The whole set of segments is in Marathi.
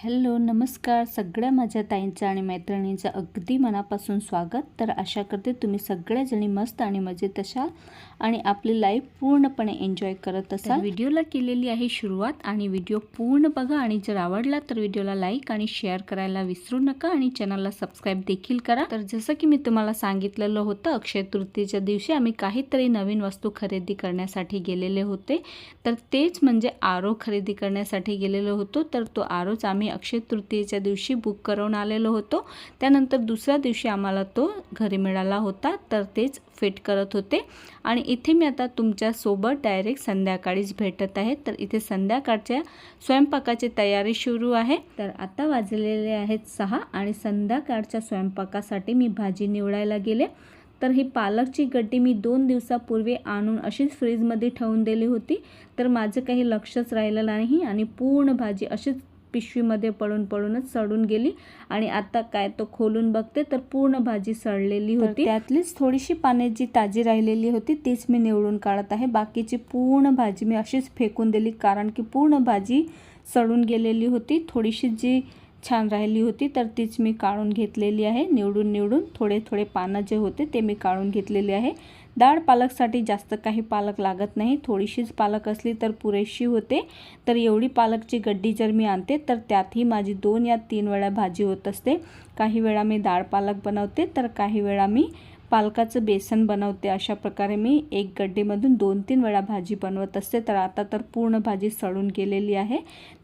हॅलो नमस्कार. सगळ्या माझ्या ताईंचं आणि मैत्रिणींचं अगदी मनापासून स्वागत. तर आशा करते तुम्ही सगळ्याजणी मस्त आणि मजेत असाल. आणि आपली लाईफ पूर्णपणे एन्जॉय करत असाल. व्हिडिओला केलेली आहे सुरुवात आणि व्हिडिओ पूर्ण बघा आणि जर आवडला तर व्हिडिओला लाईक आणि शेअर करायला विसरू नका आणि चॅनलला सबस्क्राईब देखील करा. तर जसं की मी तुम्हाला सांगितलेलं होतं अक्षय तृतीयेच्या दिवशी आम्ही काहीतरी नवीन वस्तू खरेदी करण्यासाठी गेलेले होते. तर तेच म्हणजे आरो खरेदी करण्यासाठी गेलेलो होतो. तर तो आरोच आम्ही अक्षय तृतीयेच्या दिवशी बुक करून आलेलो होतो. त्यानंतर दुसऱ्या दिवशी आम्हाला तो घरी मिळाला होता. तर तेच फिट करत होते. आणि इथे मी आता तुमच्यासोबत डायरेक्ट संध्याकाळीच भेटत आहे. तर इथे संध्याकाळच्या स्वयंपाकाची तयारी सुरू आहे. तर आता वाजलेले आहेत सहा आणि संध्याकाळच्या स्वयंपाकासाठी मी भाजी निवडायला गेले. तर ही पालकची गड्डी मी दोन दिवसापूर्वी आणून अशीच फ्रीजमध्ये ठेवून दिली होती. तर माझं काही लक्षच राहिलं नाही आणि पूर्ण भाजी अशीच पिशवीमध्ये पडून पडूनच सडून गेली आणि आता काय तो खोलून बघते तर पूर्ण भाजी सडलेली होती. त्यातलीच थोडीशी पाण्यात जी ताजी राहिलेली होती तीच मी निवडून काढत आहे. बाकीची पूर्ण भाजी मी अशीच फेकून दिली कारण की पूर्ण भाजी सडून गेलेली होती. थोडीशी जी छान राहिली होती तर तीच मी काढून घेतलेली आहे. निवडून निवडून थोडे थोडे पानं जे होते ते मी काढून घेतलेले आहे. डाळ पालकसाठी जास्त काही पालक लागत नाही. थोडीशीच पालक असली तर पुरेशी होते. तर एवढी पालकची गड्डी जर मी आणते तर त्यातही माझी दोन या तीन वेळा भाजी होत असते. काही वेळा मी डाळ पालक बनवते तर काही वेळा मी पालकाचं बेसन बनवते. अशा प्रकारे मी एक गड्डीमधून दोन तीन वेळा भाजी बनवत असते. तर आता तर पूर्ण भाजी सडून गेलेली आहे.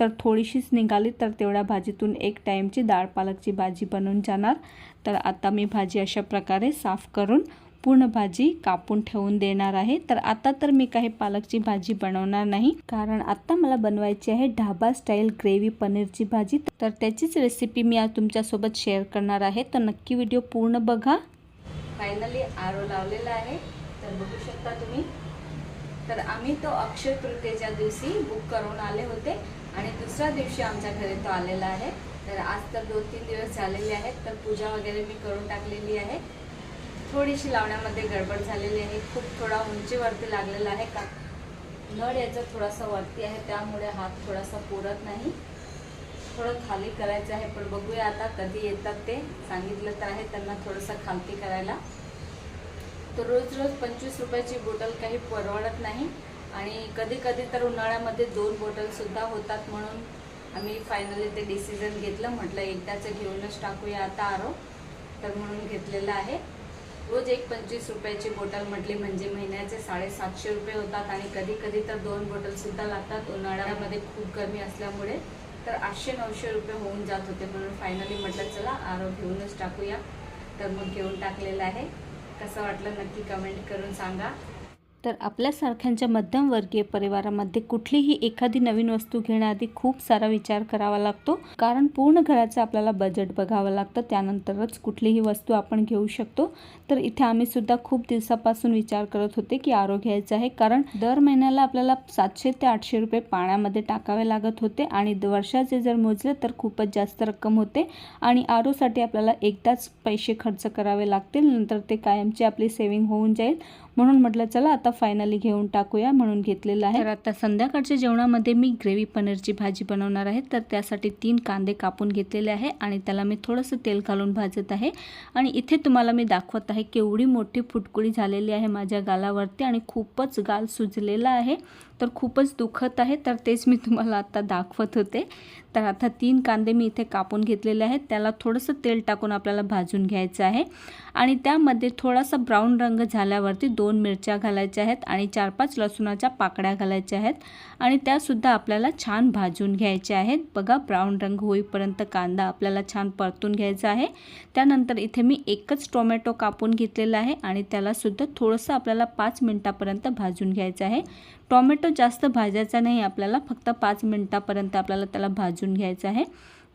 तर थोडीशीच निघाली तर तेवढ्या भाजीतून एक टाईमची डाळ पालकची भाजी बनवून जाणार. तर आता मी भाजी अशा प्रकारे साफ करून पूर्ण भाजी कापून ठेवून देणार आहे. तर आता तर मी काही पालकची भाजी बनवणार नाही. कारण आता मला बनवायची आहे ढाबा स्टाईल ग्रेव्ही पनीरची भाजी. तर त्याचीच रेसिपी मी आज तुमच्यासोबत शेअर करणार आहे. तर नक्की व्हिडिओ पूर्ण बघा. फायनली आरो लावलेला आहे. तर बघू शकता तुम्ही. तर आम्ही तो अक्षय तृतीयेच्या दिवशी बुक करून आले होते. आणि दुसऱ्या दिवशी आमच्या घरी तो आलेला आहे. तर आज तर दोन तीन दिवस झालेले आहेत. तर पूजा वगैरे मी करून टाकलेली आहे. थोडीशी लावण्यामध्ये गडबड झालेली आहे. खूप थोडा उंचीवरती लागलेला आहे का? नळ याचा थोडासा वरती आहे त्यामुळे हात थोडासा पुरत नाही. थोडं खाली करायचं आहे पण बघूया आता कधी येतात ते. सांगितलं तर आहे त्यांना थोडंसं खालती करायला. तर रोज रोज पंचवीस रुपयाची बॉटल काही परवडत नाही. आणि कधी कधी तर उन्हाळ्यामध्ये दोन बॉटलसुद्धा होतात म्हणून आम्ही फायनली ते डिसिजन घेतलं. म्हटलं एकदाचं घेऊनच टाकूया आता आरो. तर म्हणून घेतलेलं आहे. रोज एक पंचवीस रुपयाची बॉटल म्हटली म्हणजे महिन्याचे साडेसातशे रुपये होतात आणि कधी कधी तर दोन बॉटलसुद्धा लागतात. उन्हाळ्यामध्ये खूप गरमी असल्यामुळे तर आठशे नऊशे रुपये होऊन जात होते. म्हणून फायनली म्हटलं चला आरो घेऊनच टाकूया. तर मग घेऊन टाकलेलं आहे. कसं वाटलं नक्की कमेंट करून सांगा. तर आपल्यासारख्यांच्या मध्यमवर्गीय परिवारामध्ये कुठलीही एखादी नवीन वस्तू घेण्याआधी खूप सारा विचार करावा लागतो. कारण पूर्ण घराचं आपल्याला बजेट बघावं लागतं. त्यानंतरच कुठलीही वस्तू आपण घेऊ शकतो. तर इथे आम्ही सुद्धा खूप दिवसापासून विचार करत होते की आरो घ्यायचं आहे. कारण दर महिन्याला आपल्याला सातशे ते आठशे रुपये पाण्यामध्ये टाकावे लागत होते. आणि वर्षाचे जर मोजले तर खूपच जास्त रक्कम होते. आणि आरोसाठी आपल्याला एकदाच पैसे खर्च करावे लागतील. नंतर ते कायमची आपली सेविंग होऊन जाईल. म्हणून म्हटलं चला आता फायनली घेऊन टाकूया म्हणून घेतलेलं आहे. तर आता संध्याकाळच्या जेवणामध्ये मी ग्रेव्ही पनीरची भाजी बनवणार आहे. तर त्यासाठी तीन कांदे कापून घेतलेले आहे आणि त्याला मी थोडंसं तेल घालून भाजत आहे. आणि इथे तुम्हाला मी दाखवत आहे केवढी मोठी फुटकुळी झालेली आहे माझ्या गालावरती आणि खूपच गाल सुजलेला आहे. तर खूपच दुखत आहे. तर तेच मी तुम्हाला आता दाखवत होते. तर आता तीन कांदे मी इथे कापून घेतलेले आहेत. त्याला थोडंसं तेल टाकून आपल्याला भाजून घ्यायचं आहे. आणि त्यामध्ये थोडासा ब्राऊन रंग झाल्यावरती दोन मिरच्या घालायच्या आहेत आणि चार पाच लसूणाच्या पाकड्या घालायच्या आहेत. आणि त्यासुद्धा आपल्याला छान भाजून घ्यायच्या आहेत. बघा ब्राऊन रंग होईपर्यंत कांदा आपल्याला छान परतून घ्यायचा आहे. त्यानंतर इथे मी एकच टोमॅटो कापून घेतलेला आहे आणि त्यालासुद्धा थोडंसं आपल्याला पाच मिनटापर्यंत भाजून घ्यायचं आहे. टोमॅटो जास्त भाजायचा नाही आपल्याला फक्त पाच मिनटापर्यंत आपल्याला त्याला भाजून घ्यायचं आहे.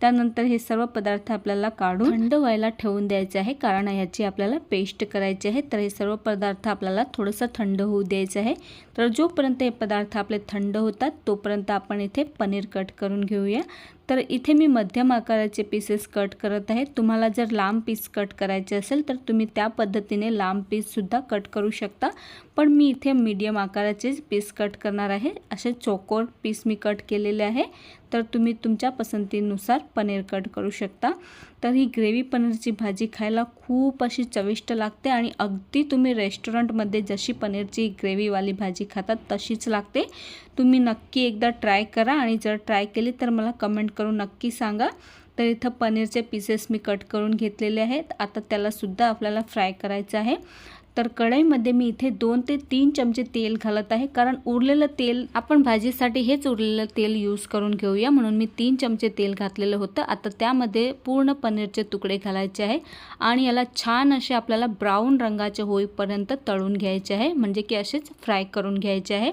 त्यानंतर हे सर्व पदार्थ आपल्याला काढून थंड व्हायला ठेवून द्यायचे आहे. कारण ह्याची आपल्याला पेस्ट करायची आहे. तर हे सर्व पदार्थ आपल्याला थोडंसं थंड होऊ द्यायचं आहे. तर जोपर्यंत हे पदार्थ आपले थंड होतात तोपर्यंत आपण इथे पनीर कट करून घेऊया. तर इथे मी मध्यम आकाराचे पीसेस कट करत आहे. तुम्हाला जर लांब पीस कट करायचे असेल तर तुम्ही त्या पद्धतीने लांब पीससुद्धा कट करू शकता. पण मी इथे मीडियम आकाराचेच पीस कट करणार आहे. असे चोकोर पीस मी कट केलेले आहे. तर तुम्ही तुमच्या पसंतीनुसार पनीर कट करू शकता. तर ही ग्रेव्ही पनीरची भाजी खायला खूप अशी चविष्ट लागते आणि अगदी तुम्ही रेस्टॉरंटमध्ये जशी पनीरची ग्रेव्हीवाली भाजी खातात तशीच लागते. तुम्ही नक्की एकदा ट्राय करा आणि जर ट्राय केली तर मला कमेंट करून नक्की सांगा. तर इथं पनीरचे पीसेस मी कट करून घेतलेले आहेत. आता त्यालासुद्धा आपल्याला फ्राय करायचं आहे. तर कढईमध्ये मी इथे दोन ते तीन चमचे तेल घालत आहे. कारण उरलेलं तेल आपण भाजीसाठी हेच उरलेलं तेल यूज करून घेऊया. म्हणून मी तीन चमचे तेल घातलेलं होतं. आता त्यामध्ये पूर्ण पनीरचे तुकडे घालायचे आहे. आणि याला छान असे आपल्याला ब्राऊन रंगाचे होईपर्यंत तळून घ्यायचे आहे. म्हणजे की असेच फ्राय करून घ्यायचे आहे.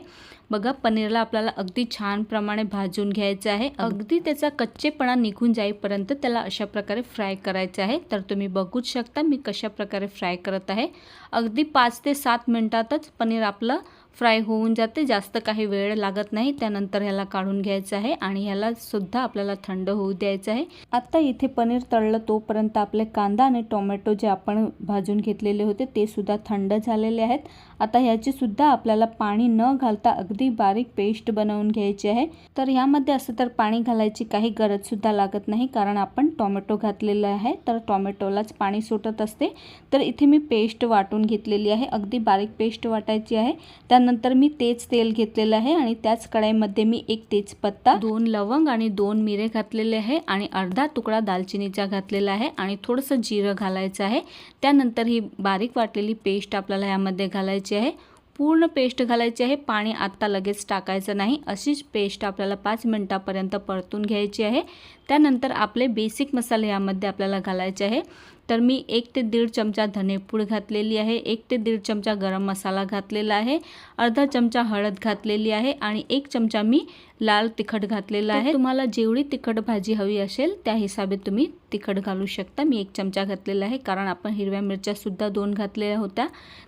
बघा पनीरला आपल्याला अगदी छान प्रमाणे भाजून घ्यायचं आहे. अगदी त्याचा कच्चेपणा निघून जाईपर्यंत त्याला अशा प्रकारे फ्राय करायचं आहे. तर तुम्ही बघूच शकता मी कशा प्रकारे फ्राय करत आहे. अगदी पाच ते सात मिनटातच पनीर आपलं फ्राय होऊन जाते. जास्त काही वेळ लागत नाही. त्यानंतर ह्याला काढून घ्यायचं आहे आणि ह्याला सुद्धा आपल्याला थंड होऊ द्यायचं आहे. आता इथे पनीर तळलं तोपर्यंत आपले कांदा आणि टोमॅटो जे आपण भाजून घेतलेले होते ते सुद्धा थंड झालेले आहेत. आता ह्याचीसुद्धा आपल्याला पाणी न घालता अगदी बारीक पेस्ट बनवून घ्यायची आहे. तर ह्यामध्ये असं तर पाणी घालायची काही गरजसुद्धा लागत नाही कारण आपण टोमॅटो घातलेलं आहे. तर टोमॅटोलाच पाणी सुटत असते. तर इथे मी पेस्ट वाटून घेतलेली आहे. अगदी बारीक पेस्ट वाटायची आहे. त्यानंतर मी तेच तेल घेतलेलं आहे आणि त्याच कढाईमध्ये मी एक तेजपत्ता दोन लवंग आणि दोन मिरे घातलेले आहे आणि अर्धा तुकडा दालचिनीचा घातलेला आहे आणि थोडंसं जिरं घालायचं आहे. त्यानंतर ही बारीक वाटलेली पेस्ट आपल्याला यामध्ये घालायची आहे. पूर्ण पेस्ट घालायची आहे. पाणी आत्ता लगेच टाकायचं नाही. अशीच पेस्ट आपल्याला पाच मिनटापर्यंत परतून घ्यायची आहे. त्यानंतर आपले बेसिक मसाले यामध्ये आपल्याला घालायचे आहे. तर मी एक ते दीड चमचा धनेपूड घातलेली आहे एक ते दीड चमचा गरम मसाला घातलेला आहे अर्धा चमचा हळद घातलेली आहे आणि एक चमचा मी लाल तिखट घातलेला आहे. तुम्हाला जेवढी तिखट भाजी हवी असेल त्या हिसाबे तुम्ही तिखट घालू शकता. मी एक चमचा घातलेला आहे कारण आपण हिरव्या मिरच्यासुद्धा दोन घातलेल्या होत्या.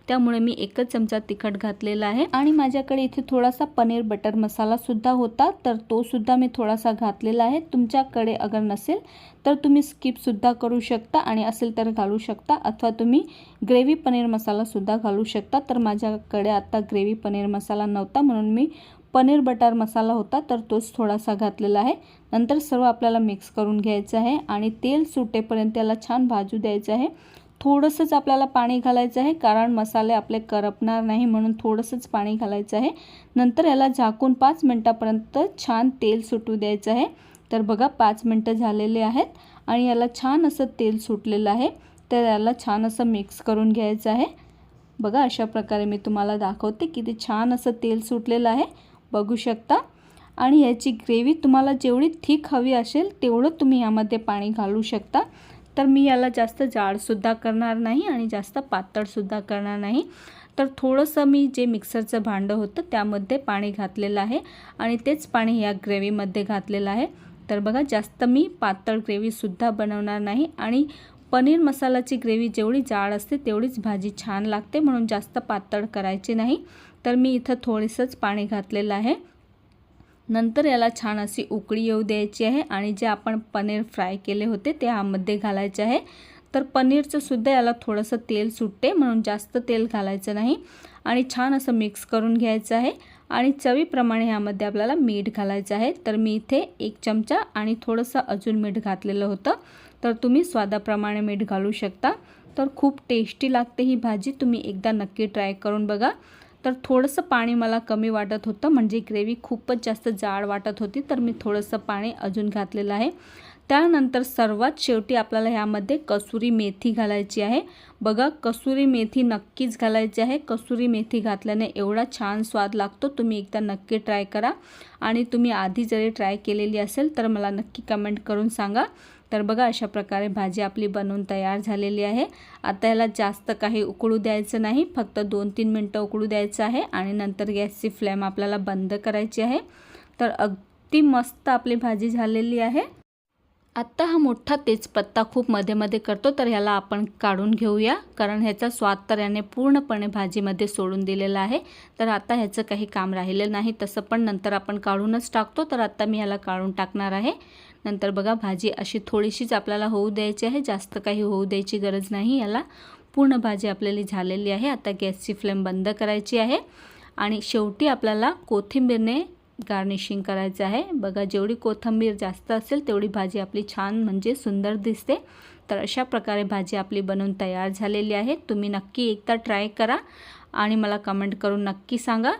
त्यामुळे मी एकच चमचा तिखट घातलेला आहे. आणि माझ्याकडे इथे थोडासा पनीर बटर मसाला सुद्धा होता तर तो सुद्धा मी थोडासा घातलेला आहे. तुमच्याकडे अगर नसेल तर तुम्ही स्किपसुद्धा करू शकता आणि असेल तर घालू शकता अथवा तुम्ही ग्रेव्ही पनीर मसालासुद्धा घालू शकता. तर माझ्याकडे आत्ता ग्रेव्ही पनीर मसाला नव्हता म्हणून मी पनीर बटर मसाला होता तर तोच थोडासा घातलेला आहे. नंतर सर्व आपल्याला मिक्स करून घ्यायचं आहे आणि तेल सुटेपर्यंत याला छान भाजू द्यायचं आहे. थोडंसंच आपल्याला पाणी घालायचं आहे कारण मसाले आपले करपणार नाही म्हणून थोडंसंच पाणी घालायचं आहे. नंतर याला झाकून पाच मिनटापर्यंत छान तेल सुटू द्यायचं आहे. तर बघा पाच मिनटं झालेले आहेत आणि याला छान असं तेल सुटलेलं आहे. तर याला छान असं मिक्स करून घ्यायचं आहे. बघा अशा प्रकारे मी तुम्हाला दाखवते की ते छान असं तेल सुटलेलं आहे. बघू शकता. आणि याची ग्रेव्ही तुम्हाला जेवढी थिक हवी असेल तेवढं तुम्ही यामध्ये पाणी घालू शकता. तर मी याला जास्त जाडसुद्धा करणार नाही आणि जास्त पातळसुद्धा करणार नाही. तर थोडंसं मी जे मिक्सरचं भांडं होतं त्यामध्ये पाणी घातलेलं आहे. आणि तेच पाणी या ग्रेव्हीमध्ये घातलेलं आहे. तर बघा जास्त मी पातळ ग्रेव्हीसुद्धा बनवणार नाही आणि पनीर मसालाची ग्रेव्ही जेवढी जाड असते तेवढीच भाजी छान लागते म्हणून जास्त पातळ करायची नाही. तर मी इथं थोडंसंच पाणी घातलेलं आहे. नंतर याला छान अशी उकळी येऊ द्यायची आहे आणि जे आपण पनीर फ्राय केले होते ते ह्यामध्ये घालायचे आहे. तर पनीरचं सुद्धा याला थोडंसं तेल सुटते म्हणून जास्त तेल घालायचं नाही. आणि छान असं मिक्स करून घ्यायचं आहे. आणि चवीप्रमाणे ह्यामध्ये आपल्याला मीठ घालायचं आहे. तर मी इथे एक चमचा आणि थोडंसं अजून मीठ घातलेलं होतं. तर तुम्ही स्वादाप्रमाणे मीठ घालू शकता. तर खूप टेस्टी लागते ही भाजी. तुम्ही एकदा नक्की ट्राय करून बघा. तर थोडंसं पाणी मला कमी वाटत होतं. म्हणजे ग्रेव्ही खूपच जास्त जाड वाटत होती. तर मी थोडंसं पाणी अजून घातलेलं आहे. त्यानंतर सर्वात शेवटी आपल्याला ह्यामध्ये कसुरी मेथी घालायची आहे. बघा कसुरी मेथी नक्कीच घालायची आहे. कसुरी मेथी घातल्याने एवढा छान स्वाद लागतो. तुम्ही एकदा नक्की ट्राय करा. आणि तुम्ही आधी जरी ट्राय केलेली असेल तर मला नक्की कमेंट करून सांगा. तर बघा अशा प्रकारे भाजी आपली बनवून तयार झालेली आहे. आता ह्याला जास्त काही उकळू द्यायचं नाही. फक्त दोन तीन मिनटं उकळू द्यायचं आहे. आणि नंतर गॅसची फ्लेम आपल्याला बंद करायची आहे. तर अगदी मस्त आपली भाजी झालेली आहे. आत्ता हा मोठा तेजपत्ता खूप मध्ये मध्ये करतो तर ह्याला आपण काढून घेऊया. कारण ह्याचा स्वाद तर याने पूर्णपणे भाजीमध्ये सोडून दिलेला आहे. तर आता ह्याचं काही काम राहिलं नाही तसं पण नंतर आपण काढूनच टाकतो. तर आत्ता मी ह्याला काढून टाकणार आहे. नंतर बघा भाजी अशी थोडीशीच आपल्याला होऊ द्यायची आहे. जास्त काही होऊ द्यायची गरज नाही. याला पूर्ण भाजी आपल्याला झालेली आहे. आता गॅसची फ्लेम बंद करायची आहे. आणि शेवटी आपल्याला कोथिंबीरने गार्निशिंग करायचं आहे. बघा जेवढी कोथिंबीर जास्त असेल तेवढी भाजी आपली छान म्हणजे सुंदर दिसते. तर अशा प्रकारे भाजी आपली बनवून तयार झालेली आहे. तुम्ही नक्की एकदा ट्राय करा आणि मला कमेंट करून नक्की सांगा.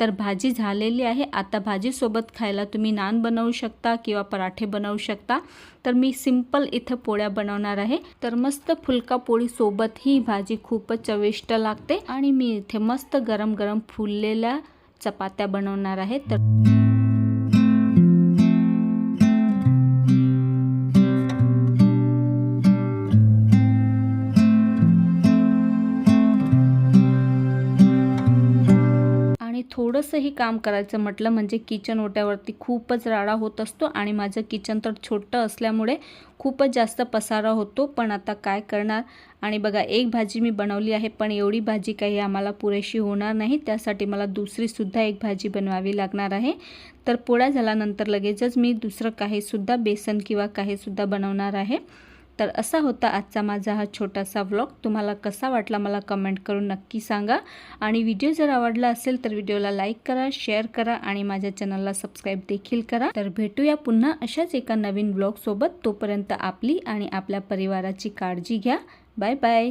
तर भाजी झालेली आहे. आता भाजीसोबत खायला तुम्ही नान बनवू शकता किंवा पराठे बनवू शकता. तर मी सिंपल इथं पोळ्या बनवणार आहे. तर मस्त फुलका पोळीसोबत ही भाजी खूपच चविष्ट लागते. आणि मी इथे मस्त गरम गरम फुललेल्या चपात्या बनवणार आहेत. तर कसंही काम करायचं म्हटलं म्हणजे किचन ओट्यावरती खूपच राडा होत असतो आणि माझं किचन तर छोटं असल्यामुळे खूपच जास्त पसारा होतो पण आता काय करणार? आणि बघा एक भाजी मी बनवली आहे पण एवढी भाजी काही आम्हाला पुरेशी होणार नाही त्यासाठी मला दुसरीसुद्धा एक भाजी बनवावी लागणार आहे. तर पोळ्या झाल्यानंतर लगेचच मी दुसरं काहीसुद्धा बेसन किंवा काहीसुद्धा बनवणार आहे. तर असा होता आजचा माझा हा छोटासा व्लॉग तुम्हाला कसा वाटला मला कमेंट करून नक्की सांगा. आणि व्हिडिओ जर आवडला असेल तर व्हिडिओला लाईक करा शेअर करा आणि माझ्या चॅनलला सबस्क्राईब देखील करा. तर भेटूया पुन्हा अशाच एका नवीन व्लॉगसोबत तोपर्यंत आपली आणि आपल्या परिवाराची काळजी घ्या. Bye bye